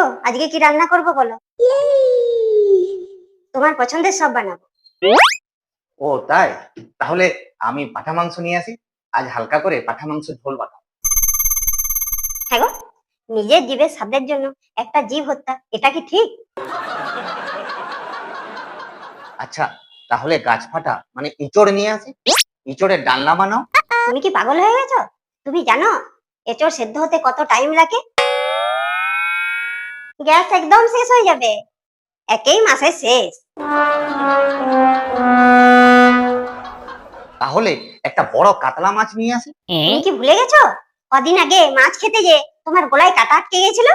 গো আজকে কি রান্না করব বলো? তোমার পছন্দের সব বানাবো। ও তাই? তাহলে আমি পাঠা মাংস নিয়ে আসি। আজ হালকা করে পাঠা মাংস ঝোল বানাবো। হ্যাঁ গো নিজের জীবের স্বাদের জন্য একটা জীব হত্যা এটা কি ঠিক? আচ্ছা তাহলে গাছ ফাটা মানে ইঁচড় নিয়ে আসি। ইঁচড়ের ডালনা বানাও। তুমি কি পাগল হয়ে গেছো? তুমি জানো এঁচড় সেদ্ধ হতে কত টাইম লাগে? গ্যাস একদম শেষ হয়ে যাবে। একেই মাসে শেষ। তাহলে একটা বড় কাতলা মাছ নিয়ে আসি। তুমি কি ভুলে গেছো? কদিন আগে মাছ খেতে যে তোমার গলায় কাটা আটকে গেছিল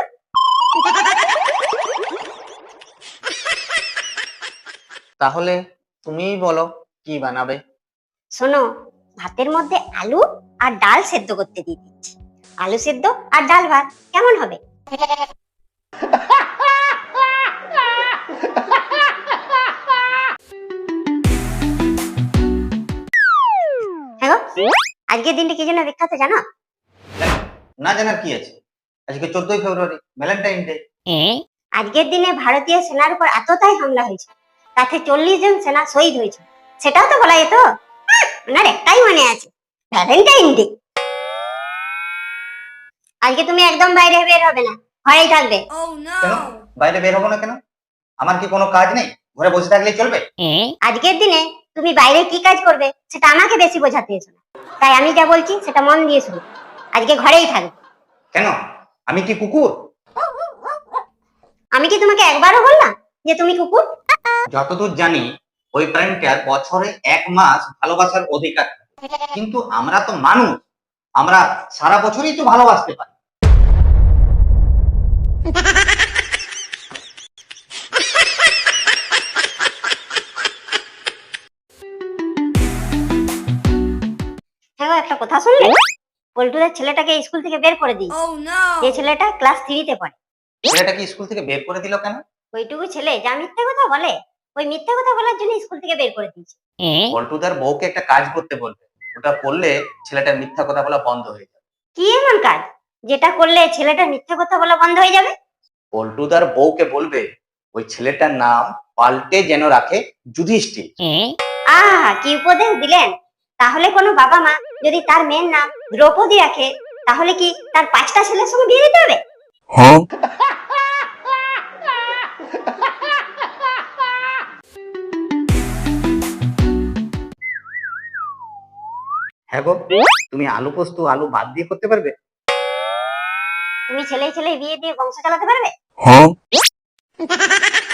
তাহলে তুমিই বলো কি বানাবে? শোনো ভাতের মধ্যে আলু আর ডাল সেদ্ধ করতে দিয়ে দিচ্ছি। আলু সেদ্ধ আর ডাল ভাত কেমন হবে? আজকের দিনটা কি জন্য বিখ্যাত জানো? না জানার কি আছে? আজকে চোদ্দই ফেব্রুয়ারি ভ্যালেন্টাইন ডে আজকের দিনে ভারতীয় সেনার উপর এতটাই হামলা হয়েছে তাতে চল্লিশ জন সেনা শহীদ হয়েছে। সেটাও তো বলা যেত? ওনার একটাই মনে আছে ভ্যালেন্টাইন ডে আজকে তুমি একদম বাইরে বের হবে না। ঘরেই থাকবে। কেন? বাইরে বের হব না কেন? আমার কি কোনো কাজ নেই? ঘরে বসে থাকলেই চলবে? আজকের দিনে তুমি বাইরে কি কাজ করবে সেটা আমাকে বেশি বোঝাতে এসো না। তাই আমি যা বলছি সেটা মন দিয়ে শুনো। আজকে ঘরেই থাকবে কেন? আমি কি কুকুর? আমি কি তোমাকে একবারও বললাম যে তুমি কুকুর? যতদূর জানি ওই প্রাণীটার বছরে এক মাস ভালোবাসার অধিকার কিন্তু আমরা তো মানুষ। আমরা সারা বছরই তো ভালোবাসতে পারি। একটা কথা শুনলে? পল্টুদের ছেলেটাকে স্কুল থেকে বের করে দিই যে ছেলেটা ক্লাস থ্রিতে পড়ে। ছেলেটা কি স্কুল থেকে বের করে দিল কেন? ওইটুকু ছেলে যা মিথ্যা কথা বলে ওই মিথ্যা কথা বলার জন্য স্কুল থেকে বের করে দিয়েছে। পল্টুদার বউকে একটা কাজ করতে বলবে। ওটা করলে ছেলেটার মিথ্যা কথা বলা বন্ধ হয়ে যাবে। কি এমন কাজ? যেটা করলে ছেলেটা মিথ্যা কথা বলা বন্ধ হয়ে যাবে? পল্টু পল্টুদার বউকে বলবে ওই ছেলেটার নাম পাল্টে যেন রাখে যুধিষ্ঠির। আহা কি উপদেশ দিলেন? তাহলে কোনো বাবা মা যদি তার মেয়ের নাম দ্রৌপদী রাখে তাহলে কি তার পাঁচটা ছেলের সঙ্গে বিয়ে দিতে হবে? হ্যাঁ। গো তুমি আলু পোস্ত আলু বাদ দিয়ে করতে পারবে? তুমি ছেলে ছেলে বিয়ে দিয়ে বংশ চালাতে পারবে?